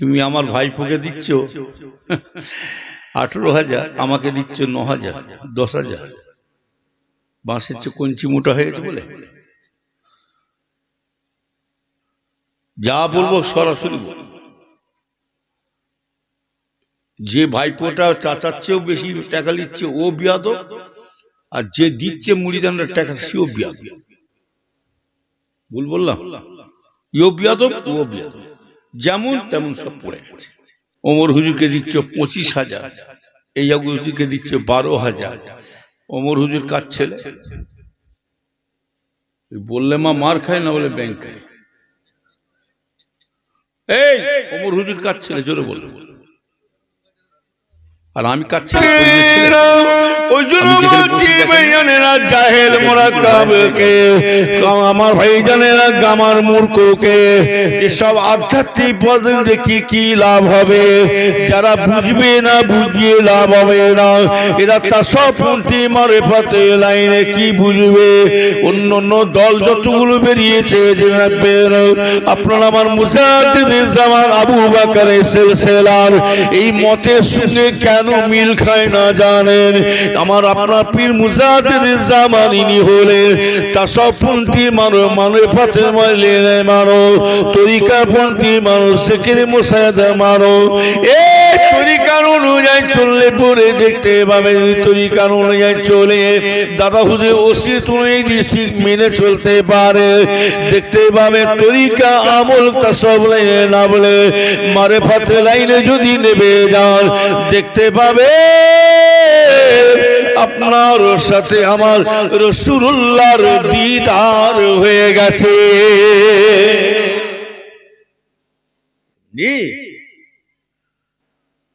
তুমি আমার ভাইপোকে দিচ্ছ? আঠেরো হাজার, আমাকে দিচ্ছ ন হাজার, দশ হাজার। বাঁশের চেয়ে কঞ্চি মোটা হয়েছে বলে? যা বলব সরাসরি যে ভাইপোটা চাচার চেয়েও বেশি টাকা নিচ্ছে, ও বিয়াদ আর যে দিচ্ছে মুড়িদানের টাকা, সেও বিয়াদ ভুল বললাম? ইও বিয়াদব, ও বিয়াদব। যেমন তেমন সব পড়ে গেছে। ওমর হুজুরকে দিচ্ছ পঁচিশ হাজার এই হুজুরকে দিচ্ছ বারো হাজার। ওমর হুজুর কার ছেলে? বললে মা মার খায় না বলে ব্যাংক খায়। এই ওমর হুজুর কার ছেলে? জোরে বললে আর আমি কার ছেলে? ছেলে? ওই জন্য বলছি ভাইজানেরা জাহেল মোরাক্কাবকে আমার ভাইজানেরা গামার মূর্খকে। এসব আধ্যাত্মিক পদ দেখি কি লাভ হবে? যারা বুঝবে না বুঝিয়ে লাভ হবে না। এরা তা সব পন্থী মারে পাতে লাইনে কি বুঝবে? অন্য অন্য দল যতগুলো বেরিয়েছে আপনার আমার মুসাদ্দিদ জামান আবু বাকারের সিলসিলার। এই মতের সঙ্গে কেন মিল খায় না জানেন? আমার আপনার পীর মুসাদ্দিদ জামান ইনি হলেন তা সব পন্থী মানো মানে পাতে মারলে মানো তরিকা পন্থী মানো সেখানে মুসাদ মানো এ তরিকার অনুযায়ী চললে পরে দেখতে পাবে তরিকার অনুযায়ী চলে দাদা হুজুর ওসি তুমি ডিস্ট্রিক্ট মেনে চলতে পারে। দেখতে পাবে তরিকা আমল তা সব লাইনে না বলে, মারে ফাতে লাইনে যদি নেবে যান, দেখতে পাবে আপনার সাথে আমার রসুল্লাহর দিদার হয়ে গেছে।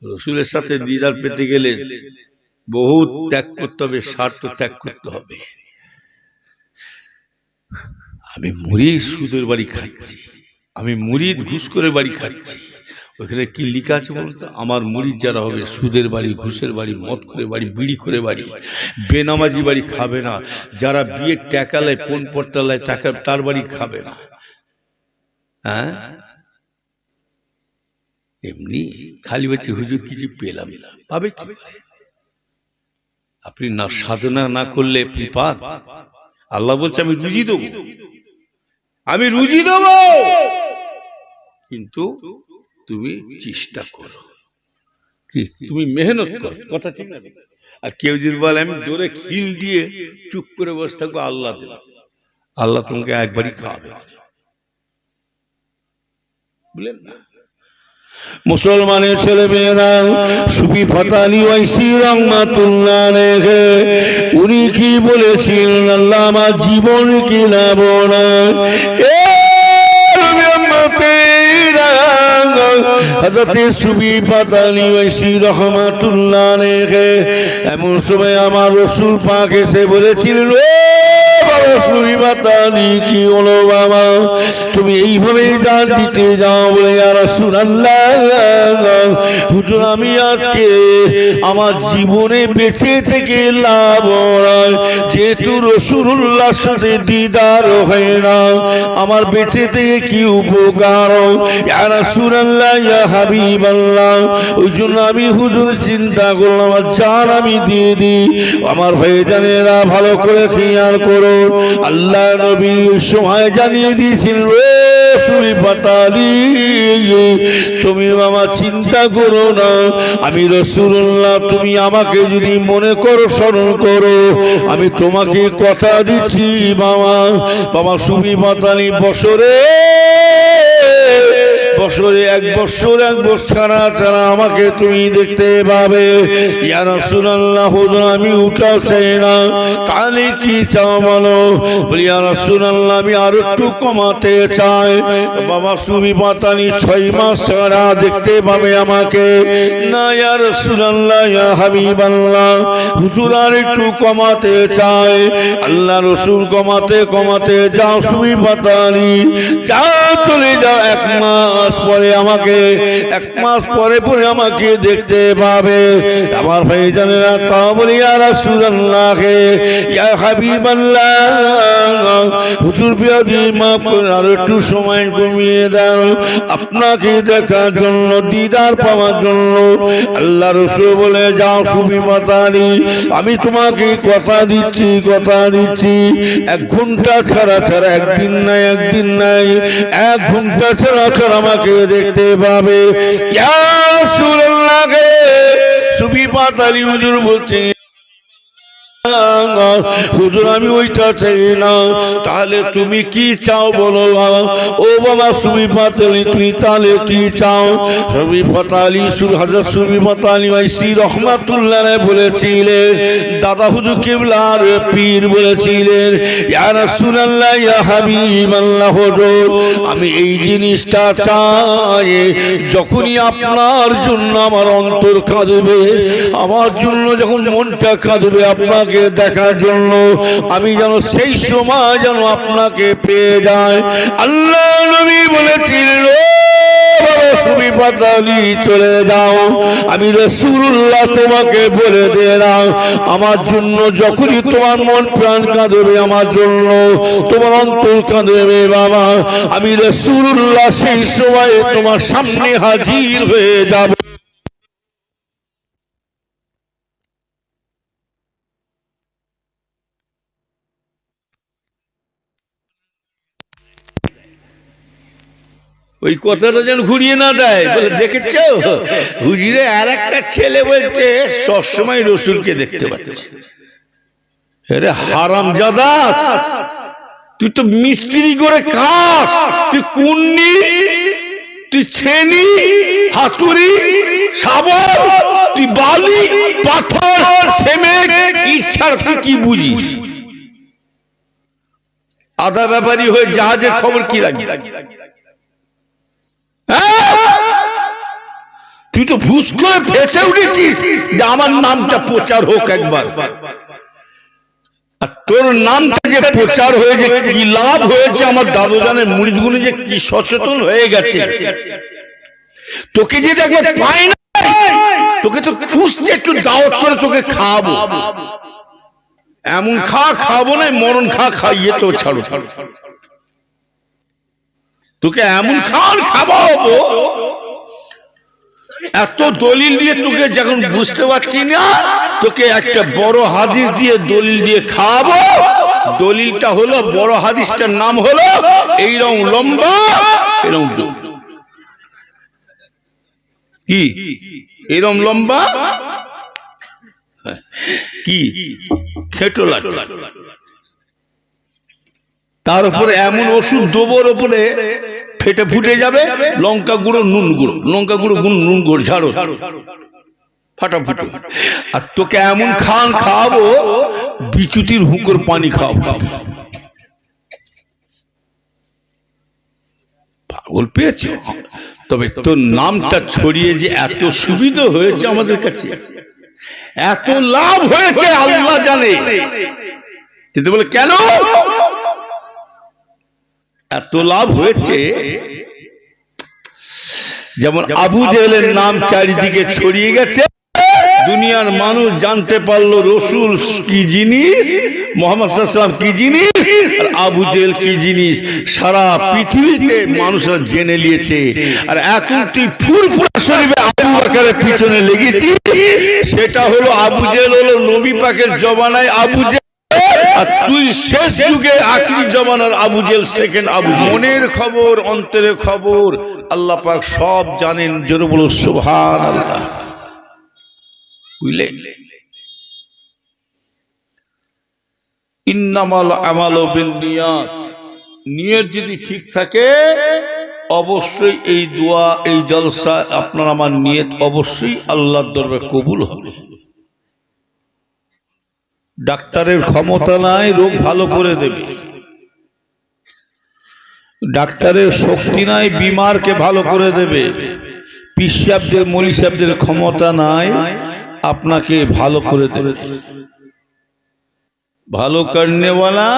রসুলের সাথে দিদার পেতে গেলে বহু ত্যাগ করতে হবে, স্বার্থ ত্যাগ করতে হবে। আমি মুড়ি সুদের বাড়ি খাচ্ছি, আমি মুড়িদ ঘুষ করে বাড়ি খাচ্ছি। ওখানে কি লিখা আছে বলতো? আমার মুড়িদ যারা হবে, সুদের বাড়ি, ঘুষের বাড়ি, মদ করে বাড়ি, বিড়ি করে বাড়ি, বেনামাজি বাড়ি খাবে না। যারা বিয়ের ট্যাকালায় পণ পট্টালায় টাকা, তার বাড়ি খাবে না। হ্যাঁ? এমনি খালি বলছে হুজুর কিছু পেলাম পাবে কি? আপনি না সাধনা না করলে পান আল্লাহ বলছে, আমি রুজি দেব। আমি রুজি দেব। কিন্তু তুমি চেষ্টা করো। কি? তুমি মেহনত করো। কথা ঠিক না? আর কেউ যদি বলে, আমি দৌড়ে খিল দিয়ে চুপ করে বসে থাকব, আল্লাহ দেব। আল্লাহ তোমাকে একবারই খাওয়াবে। বুঝলেন না? মুসলমানের ছেলে মেয়েরা সুফি ফাতালি ওয়াইসি রহমাতুল্লাহ রেখে উনি কি বলেছিলেন? আল্লাহ আমার জীবন কি না? এ হযরতে সুবি পাতানি ওয়াইসি রহমাতুল্লাহ এমন সময় আমার রসুল পাক এসে বলেছিলেন "ও বাবা সুফি ফাতালি কি তুমি এইভাবে দান দিতে যাও বলে আর সুনাল্লাহ হুজুর, আমি আজকে আমার জীবনে বেঁচে থেকে লাভ যেহেতু রসুল্লাহ সাথে দিদার হয় না, আমার বেঁচে থেকে কি উপকার? সুরাল্লাহ হাবিব আল্লাহ ওই জন্য আমি হুজুর, চিন্তা করলাম আর জান আমি দিয়ে দিই। আমার ভাই জানেরা ভালো করে খেয়াল করো। আল্লাহ নবী সময় জানিয়ে দিয়েছিল সুই পাতালি, তুমি মামা চিন্তা করো না। আমি রসুল্লাহ তুমি আমাকে যদি মনে করো, স্মরণ করো। আমি তোমাকে কথা দিচ্ছি মামা বাবা সুমি পাতালি বছরে বছরে এক বছর এক বছর ছাড়া ছাড়া আমাকে তুমি দেখতে পাবে। আমি উঠাও চাই না। তাহলে কি চাও বলো? বলি, ইয়া রাসূলুল্লাহ, আমি আর একটু কমাতে চাই। বাবা সুবি পাতানি ছয় মাস ছাড়া দেখতে পাবে আমাকে। না, ইয়া রাসূলুল্লাহ, ইয়া হাবি হাবিবাল্লাহ, হুজুর আর একটু কমাতে চাই। আল্লাহ রসুল কমাতে কমাতে যাও সুবি পাতানি। যাও, চলে যাও এক মাস পরে আমাকে, এক মাস পরে পরে আমাকে দেখতে পাবে। আমার ভাই জানেরা তা বলি আর সুরাল্লাহে ইয়া হাবিবাল্লাহ, হুজুর বিয়াদি মাফ আর একটু সময় কমিয়ে দেন আপনাকে দেখার জন্য, দিদার পাওয়ার জন্য আল্লাহ রসুল বলে, যাও সুবি মাতালি আমি তোমাকে কথা দিচ্ছি কথা দিচ্ছি। এক ঘণ্টা ছাড়া ছাড়া, একদিন নাই একদিন নাই, এক ঘণ্টা ছাড়া ছাড়া আমাকে দেখতে পাবে। সুবি পাতালি হুজুর বলছে হুজুর, আমি ওইটা চাই না। তাহলে তুমি কি চাও বলো ও বাবা তুমি তাহলে কি চাও? হাজার দাদা কিবলার পীর বলেছিলেন ইয়া হাবিবাল্লাহ হুজুর, আমি এই জিনিসটা চাই। যখনই আপনার জন্য আমার অন্তর কাঁদবে, আমার জন্য যখন মনটা কাঁদবে, আপনাকে দেখার জন্য আমি যেন সেই সময় যেন আপনাকে পেয়ে যায়। আল্লাহ নবী বলেছিলেন "ও পাতালি চলে যাও। আমি রসুল্লাহ তোমাকে বলে দিলাম, আমার জন্য যখনই তোমার মন প্রাণ কাঁদবে আমার জন্য, তোমার অন্তর কাঁদবে বাবা। আমি রসুল্লাহ সেই সময় তোমার সামনে হাজির হয়ে যাব। ওই কথাটা যেন ঘুরিয়ে না দেয় বলে দেখেছ? হুজিরে আর একটা ছেলে বলছে সবসময় রসুলকে দেখতে পাচ্ছে। আরে হারাম জাদা তুই তো মিস্ত্রি করে খাস তুই কুন্নি তুই ছেনি হাতুড়ি সাবর তুই বালি পাথর সেমেন্ট ইট ছাড়া তুই কি বুঝিস? আধা ব্যাপারী হয়ে জাহাজের খবর কি রাখবি হ্যাঁ? তুই তো ভুস করে ফেসে উঠেছিস যে আমার নামটা প্রচার হোক একবার। তোর নামটা যে প্রচার হয়েছে, কি লাভ হয়েছে আমার দাদু জানের যে কি সচেতন হয়ে গেছে। তোকে যে একবার পাই না, তোকে তো খুঁজছে একটু দাওয়াত করে তোকে খাওয়াবো। এমন খা খাব না, মরণ খা খাইয়ে তো ছাড়ো। তোকে এমন খাওয়ার খাওয়াবো এত দলিল দিয়ে তোকে যখন বুঝতে পারছি না, তোকে একটা বড় হাদিস দিয়ে দলিল দিয়ে খাওয়াবো। দলিলটা হলো, বড় হাদিসটার নাম হলো, এইরকম লম্বা, এরকম কি? এরকম লম্বা? কি? খেটোলা তার উপরে এমন ওষুধ দেবোর ওপরে ফেটে ফুটে যাবে লঙ্কা গুঁড়ো নুন গুঁড়ো লঙ্কা গুঁড়ো গুণ নুন গুঁড়ো ঝাড়ো ফাটাফুটো আর তোকে এমন খান খাওয়াবো বিচুতির হুকুর পানি খাওয়াবো। পাগল পেয়েছে। তবে তোর নামটা ছড়িয়ে যে এত সুবিধা হয়েছে আমাদের কাছে। এত লাভ হয়েছে আল্লাহ জানে। কিন্তু বলে কেন? এত লাভ হয়েছে? যেমন আবু জেলের নাম চারিদিকে ছড়িয়ে গেছে। দুনিয়ার মানুষ জানতে পারল রসুল কি জিনিস? মোহাম্মদ কি জিনিস? আর আবু জেল কি জিনিস? সারা পৃথিবীতে মানুষরা জেনে নিয়েছে। আর এখন তুই ফুরফুরা শরীফে আবু বাকারের পিছনে লেগেছি সেটা হলো আবু জেল হলো নবী পাকের জবানায় আবু জেল আর তুই শেষ যুগে আখিরি জমানার আবু জেল সেকেন্ড আবু মনের খবর অন্তরের খবর, আল্লাহ পাক সব জানেন। জোরে বলো আল্লাহ বুঝলে ইন্নামাল আমাল বিনিয়াত নিয়ত যদি ঠিক থাকে, অবশ্যই এই দোয়া, এই জলসা, আপনার আমার নিয়ত অবশ্যই আল্লাহর দরবারে কবুল হবে। ডাক্তারের ক্ষমতা নাই, রোগ ভালো করে দেবে। ডাক্তারের শক্তি নাই, বিমারকে ভালো করে দেবে। পিসাবদের মলি সাহেবদের ক্ষমতা নাই, আপনাকে ভালো করে দেবে। ভালো করনেওয়ালা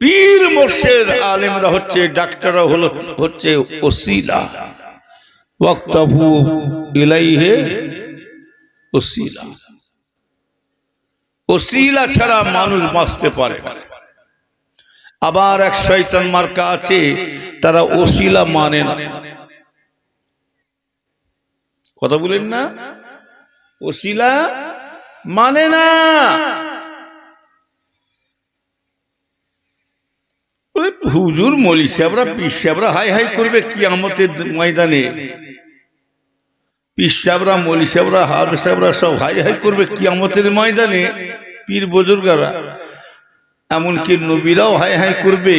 পীর মোর্শেদ আলেমরা হচ্ছে, ডাক্তাররা হলো, হচ্ছে ওসিলা। ওয়াক্তাফু ইলাইহে ওসিলা। ওসিলা ছাড়া মানুষ বাঁচতে পারে আবার এক শয়তান মার্কা আছে, তারা ওসিলা মানে না। কথা বলেন না? ওসিলা মানে না। হুজুর মলি সাহেবরা পিস সাহেবরা হাই হাই করবে কি আমতের ময়দানে। পিস সাহেবরা, মলি সাহেবরা হার সাহেবরা সব হাই হাই করবে কি আমতের ময়দানে। পীর বুজুর্গারা, এমনকি নবীরাও হাই হাই করবে।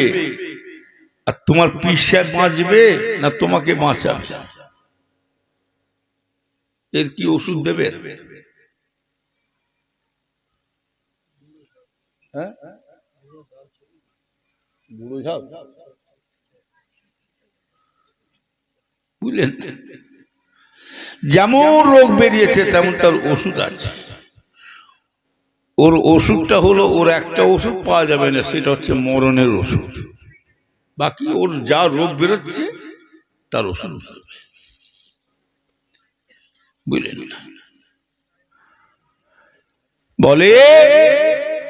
আর তোমার পিস সাহেব বাঁচবে না তোমাকে বাঁচাবে? এর কি ওষুধ দেবে? হ্যাঁ? বুঝলেন? যেমন রোগ বেরিয়েছে, তেমন তার ওষুধ আছে। ওর ওষুধটা হলো, ওর একটা ওষুধ পাওয়া যাবে না, সেটা হচ্ছে মরণের ওষুধ। বাকি ওর যা রোগ বেরোচ্ছে, তার ওষুধ বুঝলেন বলে,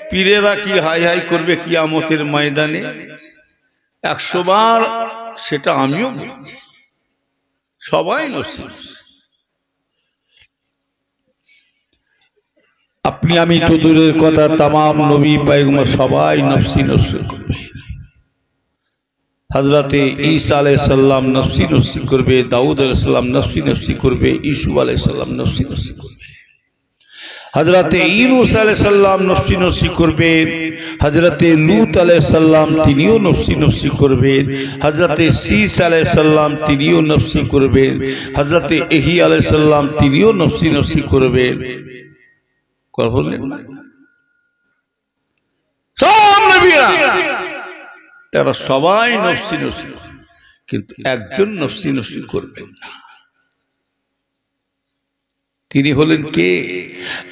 পীরেরা কি হাই হাই করবে কিয়ামতের ময়দানে? একশো বার, সেটা আমিও বলছি। সবাই নসি আপনি আমি তো দূরের কথা তামাম নবী পাইগমা সবাই নফসি নফসি করবে। হজরতে ঈসা আলাই সাল্লাম নফসি নফসি করবে, দাউদ আলাই সাল্লাম নফসি নফসি করবে, ইসু আলাই সাল্লাম নফসি নফসি করবে। হজরতে ইনুস আলাই সাল্লাম নফসি নফসি করবেন হজরতে লুত আলাই সাল্লাম তিনিও নফসি নফসি করবেন হজরতে শীস আলাই সাল্লাম তিনিও নফসি করবেন হজরতে এহি আলাই সাল্লাম তিনিও নফসি নফসি করবেন সব নবীরা। তারা সবাই নফসি নফসি কিন্তু একজন নফসি নফসি করবেন না। তিনি হলেন কে?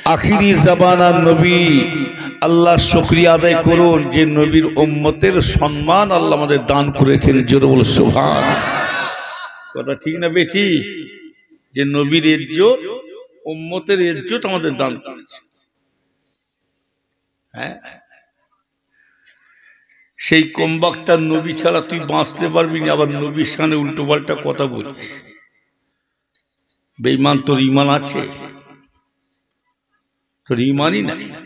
আখিরি জাবানার নবী। আল্লাহ শুক্রিয়া আদায় করুন যে নবীর উম্মতের সম্মান আল্লাহ আমাদের দান করেছেন জোরবুল সুভান কথা ঠিক না বেঠি যে নবীর ইজ্জত উম্মতের ইজ্জত আমাদের দান করেছে। হ্যাঁ? সেই কোম্বাকটা নবী ছাড়া তুই বাঁচতে পারবি না, আবার নবীর সামনে উল্টো পাল্টা কথা বলিস বেইমান তোর ইমান আছে? তোর ইমানই নাই।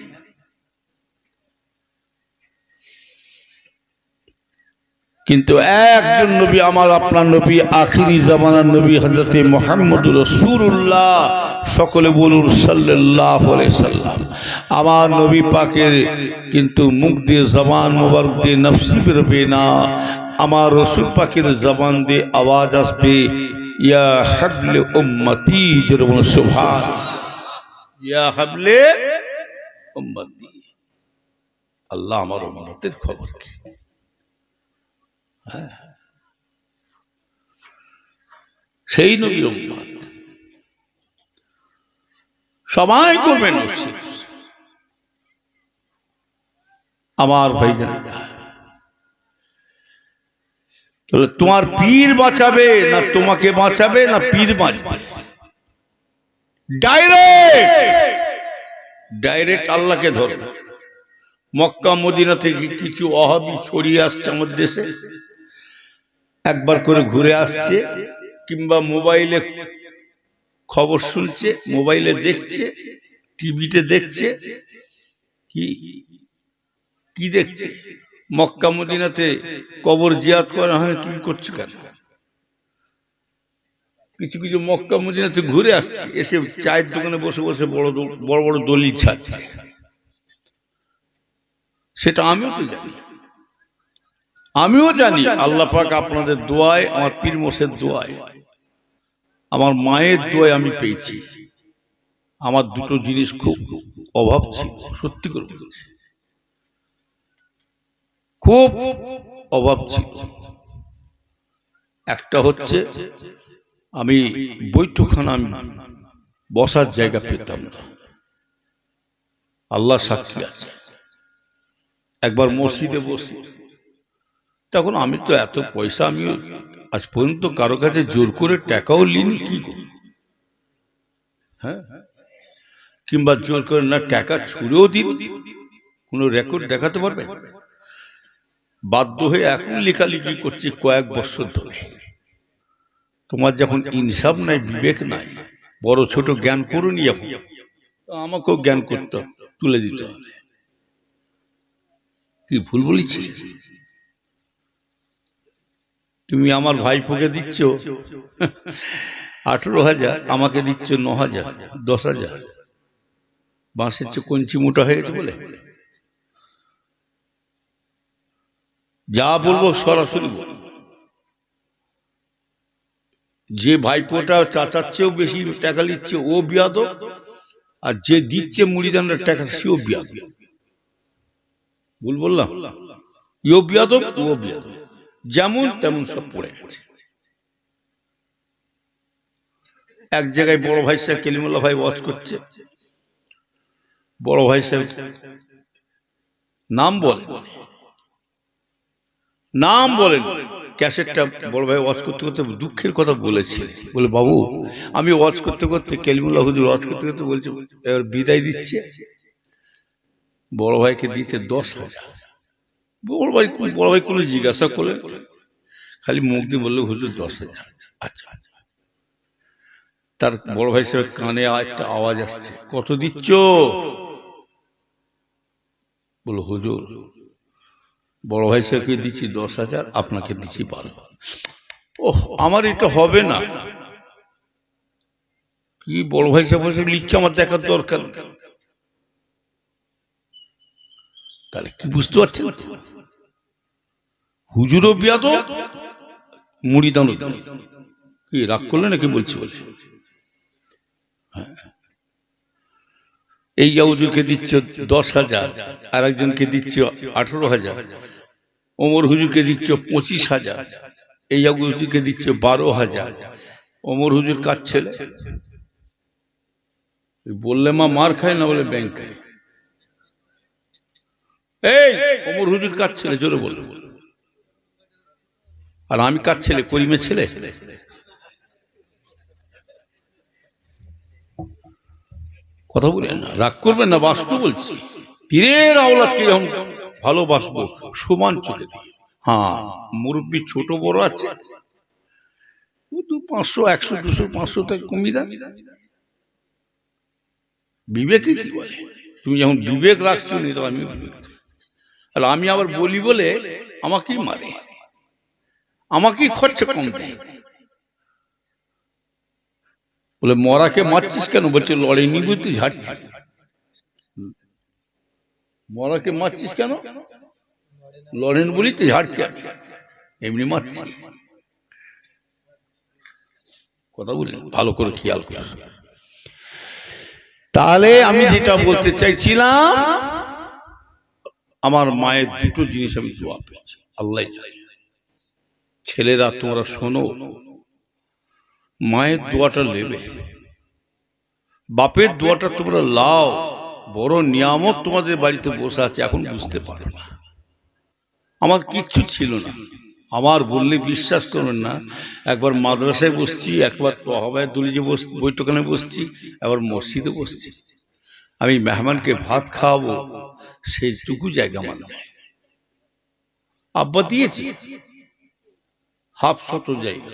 কিন্তু একজন নবী আমার আপনার নবী, আখিরি জামানার নবী হজরতে মোহাম্মদ রসুল্লাহ সকলে বলুন সাল্লাহ সাল্লাম। আমার নবী পাকের কিন্তু মুখ দিয়ে জবান মোবারক দিয়ে নফসি বেরোবে না। আমার রসুল পাকের জবান দিয়ে আওয়াজ আসবে, ইয়া হাবলে উম্মতি যেরকম সুভান ইয়া হাবলে উম্মতি। আল্লাহ আমার উম্মতের খবর কি। সেই নবীর উম্মত। সবাই করবেন। আমার ভাই তোমার পীর বাঁচাবে না তোমাকে বাঁচাবে না পীর বাঁচবে? ডাইরেক্ট ডাইরেক্ট আল্লাহকে ধরবে। মক্কা, মদিনা থেকে কিছু অহাবি ছড়িয়ে আসছে আমাদের দেশে। একবার করে ঘুরে আসছে কিংবা মোবাইলে খবর শুনছে মোবাইলে দেখছে টিভিতে দেখছে কি কি দেখছে? মক্কা মদিনাতে কবর জিয়াদ করা হয় তুমি করছ কেন? কিছু কিছু মক্কা মদিনাতে ঘুরে আসছে এসে চায়ের দোকানে বসে বসে বড় বড় বড় দলিল ছাড়ছে। সেটা আমিও তো জানি। আমিও জানি আল্লাহ পাক আপনাদের দোয়ায় আমার পীর মোশের দোয়ায় আমার মায়ের দোয়ায় আমি পেয়েছি। আমার দুটো জিনিস খুব অভাব ছিল সত্যি করে বলছি। খুব অভাব ছিল। একটা হচ্ছে আমি বৈঠকখানা আমি বসার জায়গা পেতাম না। আল্লাহ সাক্ষী আছে। একবার মসজিদে বসি তখন আমি তো এত পয়সা, আমি আজ পর্যন্ত কারও কাছে জোর করে টাকাও লিনি কি? হ্যাঁ? কিংবা জোর করে না টাকা ছুড়েও দিন? কোনো রেকর্ড দেখাতে পারবে? বাধ্য হয়ে এখন লেখালেখি করছি কয়েক বছর ধরে। তোমার যখন ইনসাফ নাই, বিবেক নাই, বড় ছোট জ্ঞান করুনি এখন। আমাকেও জ্ঞান করতে তুলে দিতে হবে। কি ভুল বলেছি? তুমি আমার ভাইপোকে দিচ্ছ? আঠেরো হাজার, আমাকে দিচ্ছ ন হাজার, দশ হাজার। বাঁশের চেয়ে কঞ্চি মোটা হয়ে গেছে বলে? যা বলব সরাসরি যে ভাইপোটা চাচার চেয়েও বেশি টাকা নিচ্ছে, ও বিয়াদ আর যে দিচ্ছে মুড়িদানের টাকা, সেও বিয়াদ ভুল বললাম? ইও বিয়াদ ও বিয়াদ যেমন তেমন সব পড়ে গেছে। এক জায়গায় বড় ভাই সাহেব কেলিমুল্লা ভাই ওয়াজ করছে। বড় ভাই সাহেব নাম বলেন। নাম বলেন। ক্যাসেটটা বড় ভাই ওয়াজ করতে করতে দুঃখের কথা বলেছে। বলে বাবু আমি ওয়াজ করতে করতে কেলিমুল্লাহ হুজুর ওয়াজ করতে করতে বলছে এবার বিদায় দিচ্ছে। বড় ভাইকে দিয়েছে দশ হাজার। বড় ভাই বড় ভাই, কোনো জিজ্ঞাসা করলেন খালি মুখ দিয়ে বলল হুজুর দশ হাজার। আচ্ছা। তার বড় ভাই সাহেব কানে একটা আওয়াজ আসছে, কত দিচ্ছ? বলো হুজুর, বড় ভাই সাহেবকে দিচ্ছি দশ হাজার, আপনাকে দিচ্ছি বারো। ওহ, আমার এটা হবে না। কি বড় ভাই সাহেব লিখছে আমার দেখার দরকার নেই। তাহলে কি বুঝতে পারছেন? হুজুরও বিয়াদ মুড়ি দানো। কি, রাগ করলে নাকি বলছি বলে। এই হুজুরকে দিচ্ছ দশ হাজার আর একজনকে দিচ্ছ আঠেরো হাজার, ওমর হুজুরকে দিচ্ছ পঁচিশ হাজার, এই হুজুরকে দিচ্ছ বারো হাজার। ওমর হুজুর কার ছেলে? বললে মা মার খায় না বলে ব্যাংক খায়? এই, ওমর হুজুর কার ছেলে? জোরে বলল আর আমি কার ছেলে? করিমের ছেলে? কথা বলেন না, রাগ করবেন না বাস্তব বলছি। পীরের আওলাদকে যখন ভালোবাসবো, সমান দিয়ে। হ্যাঁ মুরব্বী ছোট বড় আছে। দু পাঁচশো, একশো, দুশো, পাঁচশো টাকা কমিয়ে দেন বিবেকে কি বলে? তুমি যখন বিবেক রাখছো নি তো আমি বিবেক। আর আমি আবার বলি বলে আমাকেই মারে। আমাকেই খরচা কম দেয়। বলে, মরাকে মারছিস কেন? বলছে, লড়াই নিবি তুই ঝাড়ছিস মরাকে মারছিস কেন? লড়েন বলি তুই ঝাড়ছি এমনি মারছি। কথা বলি ভালো করে খেয়াল কর। তাহলে আমি যেটা বলতে চাইছিলাম আমার মায়ের দুটো জিনিস আমি দোয়া পেয়েছি। আল্লাহ জানে। ছেলেরা তোমরা শোনো মায়ের দোয়াটা নেবে। বাপের দোয়াটা তোমরা লাও। বড় নিয়ামত তোমাদের বাড়িতে বসে আছে এখন বুঝতে পারো না। আমার কিচ্ছু ছিল না। আমার বললে বিশ্বাস করবেন না। একবার মাদ্রাসায় বসছি একবার তহবায় দুলিজে বস বৈঠকানে বসছি একবার মসজিদে বসছি। আমি মেহমানকে ভাত খাওয়াবো। সেইটুকু জায়গা নেই আব্বা দিয়েছি। হাফ শত জায়গা।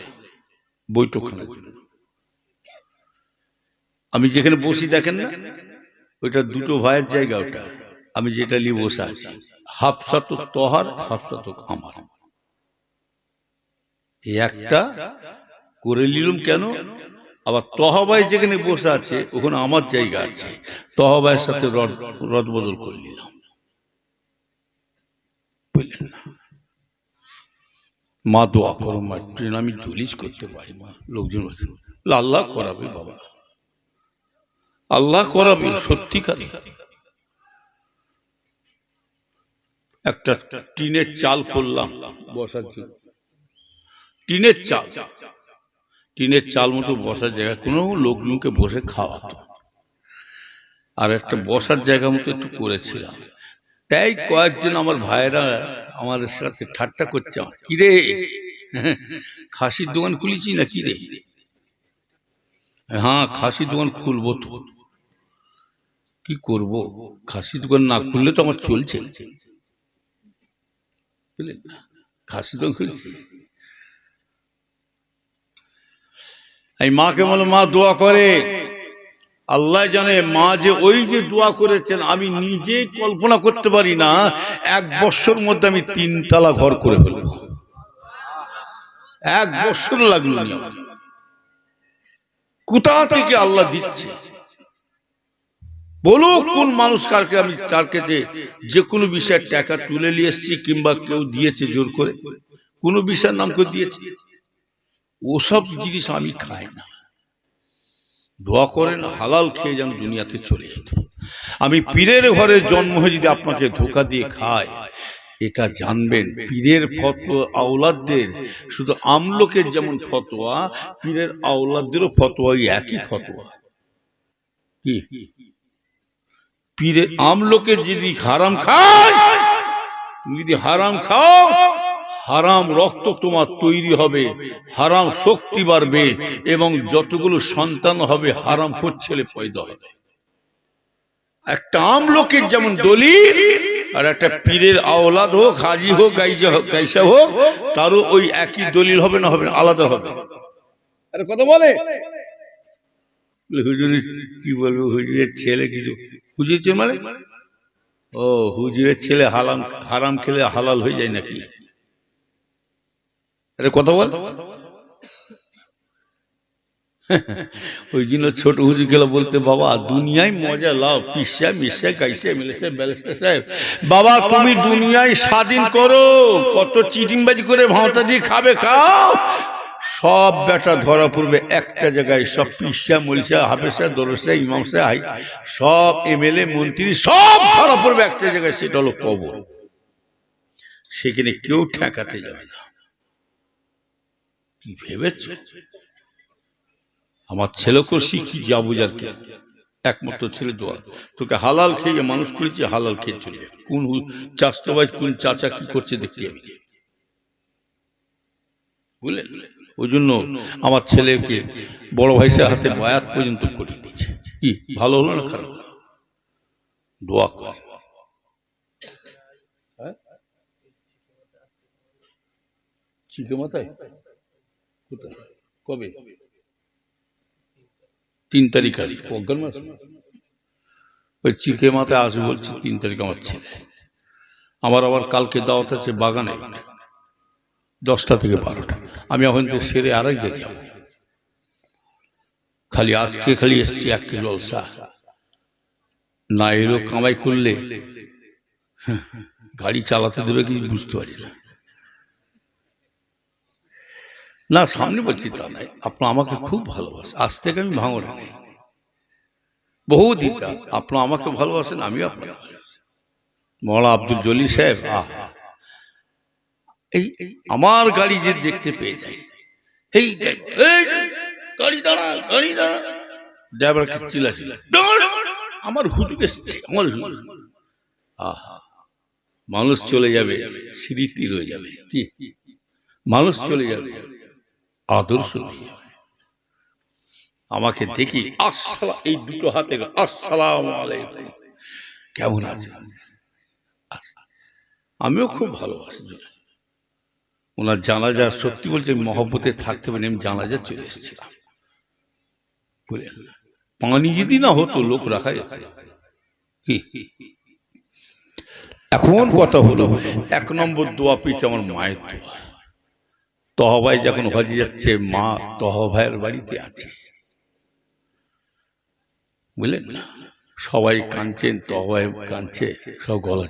বৈঠকখানার জন্য আমি যেখানে বসি দেখেন না ওইটা দুটো ভাইয়ের জায়গা ওটা। আমি যেটা নিয়ে বসে আছি। হাফ শত তহার হাফ শতক আমার একটা করে নিলাম কেন? আবার তহবাই যেখানে বসে আছে ওখানে আমার জায়গা আছে। তহবাইয়ের সাথে রদ রদ বদল করে নিলাম। বুঝলেন না। মা দোয়া করো, মা ট্রেন আমি দলিশ করতে পারি, মা। লোকজন আল্লাহ করাবে বাবা। আল্লাহ করাবে সত্যিকারে একটা টিনের চাল করলাম, বসার জন্য। টিনের চাল। টিনের চাল মতো বসার জায়গা, কোনো লোকজনকে বসে খাওয়াতো। আর একটা বসার জায়গা মতো একটু করেছিলাম। তাই কয়েকজন আমার ভাইরা আমাদের সাথে ঠাট্টা করছে আমার, কি রে? খাসির দোকান খুলেছি না কি রে? হ্যাঁ খাসির দোকান খুলবো তো। কি করব? খাসি দোকান না খুললে তো আমার চলছে। বুঝলেন? খাসি দোকান খুলছি। এই মাকে বলে মা দোয়া করে। আল্লাহ জানে মা যে ওই যে দোয়া করেছেন, আমি নিজে কল্পনা করতে পারি না, এক বছর মধ্যে আমি তিনতলা ঘর করে ফেলব। এক বছর লাগল কোথা থেকে আল্লাহ দিচ্ছে? বলো কোন মানুষ কারকে আমি তার কাছে যে কোনো বিষয়ের টাকা তুলে নিয়ে এসছি কিংবা কেউ দিয়েছে জোর করে, কোনো বিষয়ের নাম কেউ দিয়েছে। ওসব জিনিস আমি খাই না। দোয়া করেন, হালাল খেয়ে যেন দুনিয়াতে চলে যেত আমি পীরের ঘরে জন্ম হয়ে যদি আপনাকে ধোকা দিয়ে খায় এটা জানবেন, পীরের ফতোয়া আওলাদদের, শুধু আমলোকের যেমন ফতোয়া, পীরের আওলাদদেরও ফতোয়া একই ফতোয়া। কি? পীরে আমলোকে যদি হারাম খায় যদি হারাম খাও হারাম রক্ত তোমার তৈরি হবে, হারাম শক্তি বাড়বে এবং যতগুলো সন্তান হবে হারাম ছেলে পয়দা হবে। একটা আমলোকের যেমন দলিল, আর একটা পীরের আওলাদ হোক, হাজি হোক, গাইজা হোক, গাইসা হোক, তারও ওই একই দলিল হবে না হবে আলাদা হবে। কথা বলে? কি বলব, হুজুরের ছেলে কিছু হুজুরের মানে? ও, হুজুরের ছেলে হালাম হারাম খেলে হালাল হয়ে যায় নাকি? আরে কথা বল। ওই জন্য ছোট বলতে বাবা দুনিয়ায় মজা লাও পিসা মিশা মিলেছে ব্যালেস্টার সাহেব। বাবা তুমি দুনিয়ায় স্বাধীন করো কত চিটিংবাজি করে ভাঁতা দিয়ে খাবে খাও। সব বেটা ধরা পড়বে একটা জায়গায় সব পিসা মরিসা হাফেসা দরসা ইমামসা হাই সব এমএলএ মন্ত্রী সব ধরা পড়বে একটা জায়গায় সেটা হলো কবর। সেখানে কেউ ঠেকাতে যাবে না। কি ভেবেছ? আমার ছেলেকেও শিখি যাব যারকে একমাত্র ছেলে দোয়া। তোকে হালাল খেয়ে মানুষ করেছি, হালাল খেয়ে চলে কোন চাস্তবাজ কোন চাচা কি করছে দেখতে আমি বুঝলেন? ওই জন্য আমার ছেলেকে বড় ভাইসের হাতে বায়াত পর্যন্ত করিয়ে দিয়েছে। কি, ভালো হলো না খারাপ? দোয়া কর। চিকে মাথায়? কোথায়? কবে? তিন তারিখ আসবে। অজ্ঞান মাস? ওই চিকে মাথায় আসবে বলছে তিন তারিখ আমার ছেলে। আমার আবার কালকে দাওয়াত আছে বাগানে। দশটা থেকে বারোটা। আমি এখন তো সেরে আরেক জায়গায় যাব। খালি আজকে খালি এসছি একটা জলসা। না এরও কামাই করলে। হ্যাঁ, গাড়ি চালাতে দেবে কি বুঝতে পারি না। না, সামনে বলছি তা নাই আপনার আমাকে খুব ভালোবাসে আজ থেকে আমি ভাঙড়ে বহু দিতা আপনার আমাকে ভালোবাসেন, আমিও ভালোবাসি। মৌলা আব্দুল জলি সাহেব, আহ। এই আমার গাড়ি যে দেখতে পেয়ে যায়, এই গাড়ি দাঁড়া গাড়ি দাঁড়া। ড্রাইভার চিল্লা চিল্লা আমার হুজুর এসছে, আমার আহা, মানুষ চলে যাবে স্মৃতি রয়ে যাবে। কি? মানুষ চলে যাবে। আদর্শ আমাকে দেখি আসসালাম এই দুটো হাতের আসসালাম আলাইকুম। কেমন আছে আমিও খুব ভালোবাসি ওনার জানাজা সত্যি বলছে মহব্বতে থাকতে পারি আমি জানাজা চলে এসেছিলাম। বুঝলেন? পানি যদি না হতো লোক রাখা কি এখন কথা হলো এক নম্বর দোয়া পিছে আমার মায়ের দোয়া। তহবাই যখন হজে যাচ্ছে, মা তহভাইয়ের বাড়িতে আছে। বুঝলেন না? সবাই কাঁদছেন তহবাই কাঁদছে, সব গলা